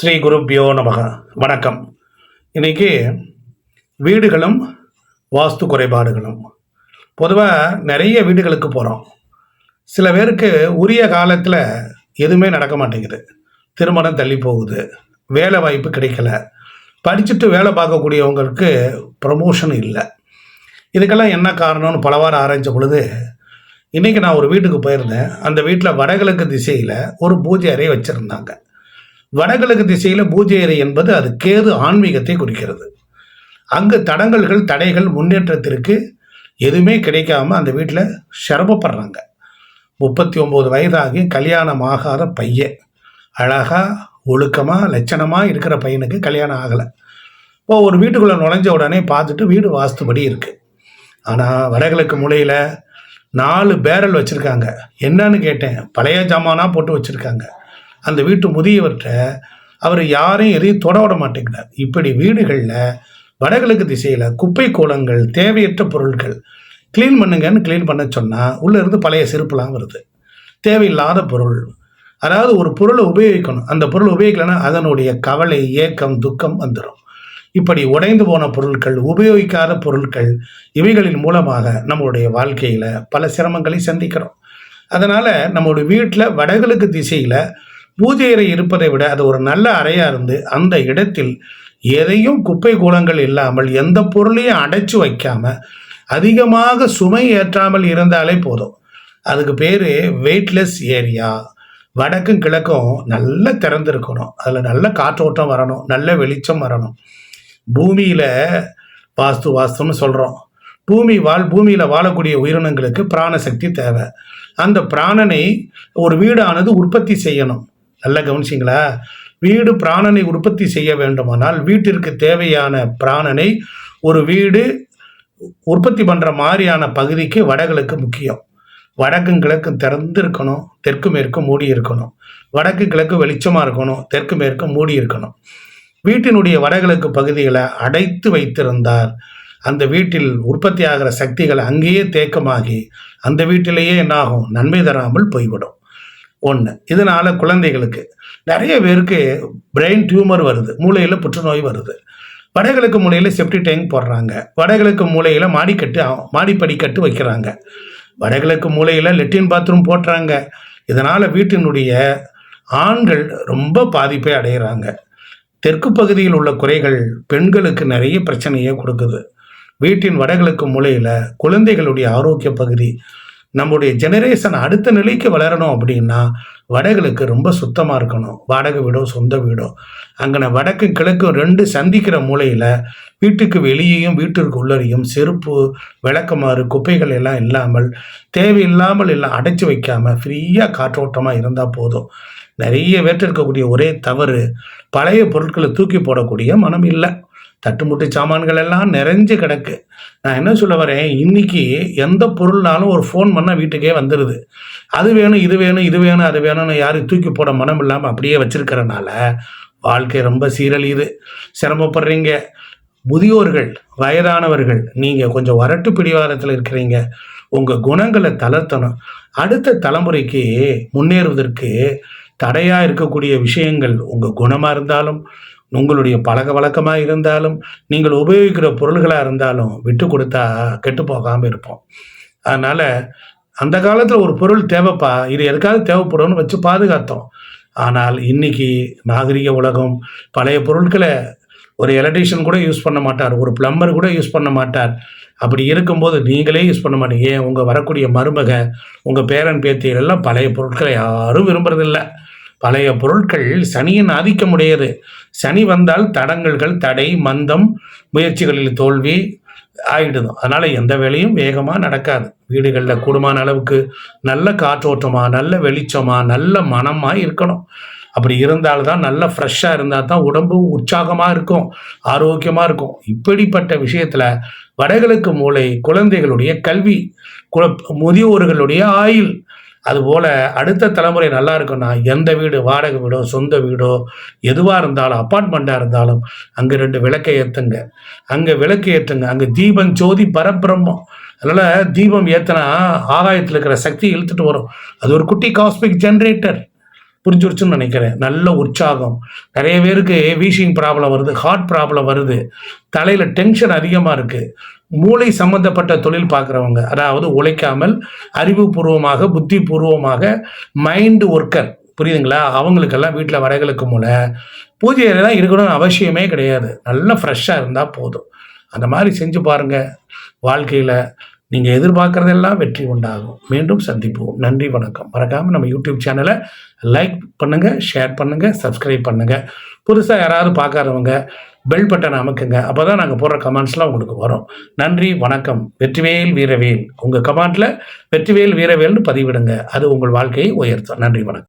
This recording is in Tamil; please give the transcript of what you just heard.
ஸ்ரீ குருப்பியோ நமக. வணக்கம். இன்னைக்கு வீடுகளும் வாஸ்து குறைபாடுகளும். பொதுவாக நிறைய வீடுகளுக்கு போகிறோம் சில பேருக்கு உரிய காலத்தில் எதுவுமே நடக்க மாட்டேங்குது. திருமணம் தள்ளி போகுது. வேலை வாய்ப்பு கிடைக்கல. படிச்சுட்டு வேலை பார்க்கக்கூடியவங்களுக்கு ப்ரமோஷன் இல்லை. இதுக்கெல்லாம் என்ன காரணம்னு பலவாறு ஆராய்ஞ்ச பொழுது இன்றைக்கி நான் ஒரு வீட்டுக்கு போயிருந்தேன். அந்த வீட்டில் வடகிழக்கு திசையில் ஒரு பூஜை அறை வச்சுருந்தாங்க. வடகிழக்கு திசையில் பூஜை அறை என்பது அது கேது ஆன்மீகத்தை குறிக்கிறது. அங்கு தடங்கல்கள் தடைகள் முன்னேற்றத்திற்கு எதுவுமே கிடைக்காம அந்த வீட்டில் சிரமப்படுறாங்க. முப்பத்தி ஒம்பது வயதாகி கல்யாணம் ஆகாத பையன். அழகாக ஒழுக்கமாக லட்சணமாக இருக்கிற பையனுக்கு கல்யாணம் ஆகலை. இப்போ ஒரு வீட்டுக்குள்ளே நுழைஞ்ச உடனே பார்த்துட்டு வீடு வாஸ்துபடி இருக்குது ஆனால் வடகிழக்கு மூலையில் நாலு பேரல் வச்சுருக்காங்க. என்னன்னு கேட்டேன். பழைய ஜாமானாக போட்டு வச்சுருக்காங்க. அந்த வீட்டு முதியவர்கிட்ட அவர் யாரையும் எதையும் தொட விட மாட்டேங்கிறார். இப்படி வீடுகளில் வடகிழக்கு திசையில் குப்பை கோலங்கள் தேவையற்ற பொருட்கள் க்ளீன் பண்ணுங்கன்னு க்ளீன் பண்ண சொன்னால் உள்ளே இருந்து பழைய செருப்புலாம் வருது. தேவையில்லாத பொருள். அதாவது ஒரு பொருளை உபயோகிக்கணும். அந்த பொருள் உபயோகிக்கலைன்னா அதனுடைய கவலை ஏக்கம் துக்கம் வந்துடும் இப்படி உடைந்து போன பொருட்கள் உபயோகிக்காத பொருட்கள் இவைகளின் மூலமாக நம்மளுடைய வாழ்க்கையில் பல சிரமங்களை சந்திக்கிறோம். அதனால் நம்மளுடைய வீட்டில் வடகிழக்கு திசையில் பூஜை அறை இருப்பதை விட அது ஒரு நல்ல அறையாக இருந்து அந்த இடத்தில் எதையும் குப்பை கூலங்கள் இல்லாமல் எந்த பொருளையும் அடைச்சி வைக்காம அதிகமாக சுமை ஏற்றாமல் இருந்தாலே போதும். அதுக்கு பேர் வெயிட்லெஸ் ஏரியா வடக்கும் கிழக்கும் நல்லா திறந்திருக்கணும் அதில் நல்ல காற்றோட்டம் வரணும். நல்ல வெளிச்சம் வரணும். பூமியில் வாஸ்து வாஸ்துன்னு சொல்கிறோம் பூமி வாழ் பூமியில் வாழக்கூடிய உயிரினங்களுக்கு பிராணசக்தி தேவை. அந்த பிராணனை ஒரு வீடானது உற்பத்தி செய்யணும். நல்லா கவனிச்சிங்களா? வீடு பிராணனை உற்பத்தி செய்ய வேண்டுமானால் வீட்டிற்கு தேவையான பிராணனை ஒரு வீடு உற்பத்தி பண்ணுற மாதிரியான பகுதிக்கு வடகிழக்கு முக்கியம். வடக்கும் கிழக்கும் திறந்து இருக்கணும் தெற்கு மேற்கும் மூடி இருக்கணும் வடக்கு கிழக்கு வெளிச்சமாக இருக்கணும் தெற்கு மேற்கும் மூடி இருக்கணும் வீட்டினுடைய வடகிழக்கு பகுதிகளை அடைத்து வைத்திருந்தால் அந்த வீட்டில் உற்பத்தி ஆகிற சக்திகள் அங்கேயே தேக்கமாகி அந்த வீட்டிலேயே என்னாகும்? நன்மை தராமல் போய்விடும். ஒன்று இதனால் குழந்தைகளுக்கு நிறைய பேருக்கு பிரெயின் டியூமர் வருது. மூளையில் புற்றுநோய் வருது. வடகிழக்கு மூலையில் செப்டி டேங்க் போடுறாங்க. வடகிழக்கு மூலையில் மாடிக்கட்டு மாடிப்படிக்கட்டு வைக்கிறாங்க. வடகிழக்கு மூலையில் லெட்டின் பாத்ரூம் போட்டுறாங்க இதனால் வீட்டினுடைய ஆண்கள் ரொம்ப பாதிப்பை அடைகிறாங்க தெற்கு பகுதியில் உள்ள குறைகள் பெண்களுக்கு நிறைய பிரச்சனையை கொடுக்குது. வீட்டின் வடகிழக்கு மூலையில் குழந்தைகளுடைய ஆரோக்கிய பகுதி நம்முடைய ஜெனரேஷன் அடுத்த நிலைக்கு வளரணும் அப்படின்னா வடகிழக்கு ரொம்ப சுத்தமாக இருக்கணும். வாடகை வீடோ சொந்த வீடோ. அங்கே வடக்கு கிழக்கும் ரெண்டு சந்திக்கிற மூலையில் வீட்டுக்கு வெளியேயும் வீட்டிற்கு உள்ளரையும் செருப்பு விளக்கமாறு குப்பைகள் எல்லாம் இல்லாமல் தேவையில்லாமல் எல்லாம் அடைச்சி வைக்காமல் ஃப்ரீயாக காற்றோட்டமாக இருந்தால் போதும். நிறைய வேற்றிருக்கக்கூடிய இருக்கக்கூடிய ஒரே தவறு பழைய பொருட்களை தூக்கி போடக்கூடிய மனம் இல்லை. தட்டுமுட்டு சாமான்கள் எல்லாம் நிறைஞ்சு கிடக்கு. நான் என்ன சொல்ல வரேன்? இன்னைக்கு எந்த பொருள்னாலும் ஒரு ஃபோன் பண்ணால் வீட்டுக்கே வந்துடுது அது வேணும் இது வேணும் இது வேணும் அது வேணும்னு யாரும் தூக்கி போட மனம் இல்லாமல் அப்படியே வச்சிருக்கிறனால வாழ்க்கை ரொம்ப சீரழியுது. சிரமப்படுறீங்க. முதியோர்கள் வயதானவர்கள் நீங்கள் கொஞ்சம் வரட்டு பிடிவாரத்தில் இருக்கிறீங்க. உங்கள் குணங்களை தளர்த்தணும். அடுத்த தலைமுறைக்கு முன்னேறுவதற்கு தடையாக இருக்கக்கூடிய விஷயங்கள் உங்கள் குணமாக இருந்தாலும் உங்களுடைய பழக்க வழக்கமாக இருந்தாலும் நீங்கள் உபயோகிக்கிற பொருள்களாக இருந்தாலும் விட்டு கொடுத்தா கெட்டு போகாமல் இருப்போம். அதனால் அந்த காலத்தில் ஒரு பொருள் தேவைப்பா இது எதுக்காவது தேவைப்படும்னு வச்சு பாதுகாத்தோம். ஆனால் இன்னைக்கு நாகரிக உலகம் பழைய பொருட்களை ஒரு எலக்ட்ரீஷியன் கூட யூஸ் பண்ண மாட்டார் ஒரு பிளம்பர் கூட யூஸ் பண்ண மாட்டார். அப்படி இருக்கும்போது நீங்களே யூஸ் பண்ண மாட்டீங்க. ஏன்? உங்கள் வரக்கூடிய மருமக உங்கள் பேரன் பேத்திகள் எல்லாம் பழைய பொருட்களை யாரும் விரும்புறதில்லை. பழைய பொருட்கள் சனியின் ஆதிக்கம் உடையது சனி வந்தால் தடங்கல்கள் தடை மந்தம் முயற்சிகளில் தோல்வி ஆகிடுதும் அதனால் எந்த வேலையும் வேகமாக நடக்காது. வீடுகளில் கூடுமான அளவுக்கு நல்ல காற்றோட்டமாக நல்ல வெளிச்சமாக நல்ல மனமாக இருக்கணும். அப்படி இருந்தால்தான் நல்ல ஃப்ரெஷ்ஷாக இருந்தால் தான் உடம்பு உற்சாகமாக இருக்கும் ஆரோக்கியமாக இருக்கும். இப்படிப்பட்ட விஷயத்தில் வடகிழக்கு மூளை குழந்தைகளுடைய கல்வி குல முதியோர்களுடைய ஆயுள் அதுபோல் அடுத்த தலைமுறை நல்லா இருக்குன்னா எந்த வீடு வாடகை வீடோ சொந்த வீடோ எதுவாக இருந்தாலும் அப்பார்ட்மெண்ட்டாக இருந்தாலும் அங்கே ரெண்டு விளக்கை ஏற்றுங்க அங்கே விளக்கு ஏற்றுங்க அங்கே தீபம் ஜோதி பரபிரம்மம். அதனால் தீபம் ஏற்றினா ஆகாயத்தில் இருக்கிற சக்தி இழுத்துட்டு வரும். அது ஒரு குட்டி காஸ்மிக் ஜென்ரேட்டர் புரிஞ்சுருச்சுன்னு நினைக்கிறேன். நல்ல உற்சாகம். நிறைய பேருக்கு வீசிங் ப்ராப்ளம் வருது ஹார்ட் ப்ராப்ளம் வருது. தலையில் டென்ஷன் அதிகமாக இருக்குது மூளை சம்பந்தப்பட்ட தொழில் பார்க்குறவங்க அதாவது உழைக்காமல் அறிவுபூர்வமாக புத்திபூர்வமாக மைண்டு ஒர்க்கர் புரியுதுங்களா? அவங்களுக்கெல்லாம் வீட்டில் வரைகளுக்கு மூல பூஜை தான் இருக்கணும்னு அவசியமே கிடையாது. நல்லா ஃப்ரெஷ்ஷாக இருந்தால் போதும். அந்த மாதிரி செஞ்சு பாருங்கள் வாழ்க்கையில் நீங்கள் எதிர்பார்க்குறதெல்லாம் வெற்றி உண்டாகும். மீண்டும் சந்திப்போம். நன்றி வணக்கம். மறக்காமல் நம்ம யூடியூப் சேனலை லைக் பண்ணுங்கள் ஷேர் பண்ணுங்கள் சப்ஸ்கிரைப் பண்ணுங்கள் புதுசாக யாராவது பார்க்காதவங்க பெல் பட்டன் அமைக்குங்க. அப்போ தான் நாங்கள் போடுற கமெண்ட்ஸ்லாம் உங்களுக்கு வரும். நன்றி வணக்கம். வெற்றிவேல் வீரவேல். உங்கள் கமெண்ட்டில் வெற்றிவேல் வீரவேல்னு பதிவிடுங்க. அது உங்கள் வாழ்க்கையை உயர்த்தும். நன்றி வணக்கம்.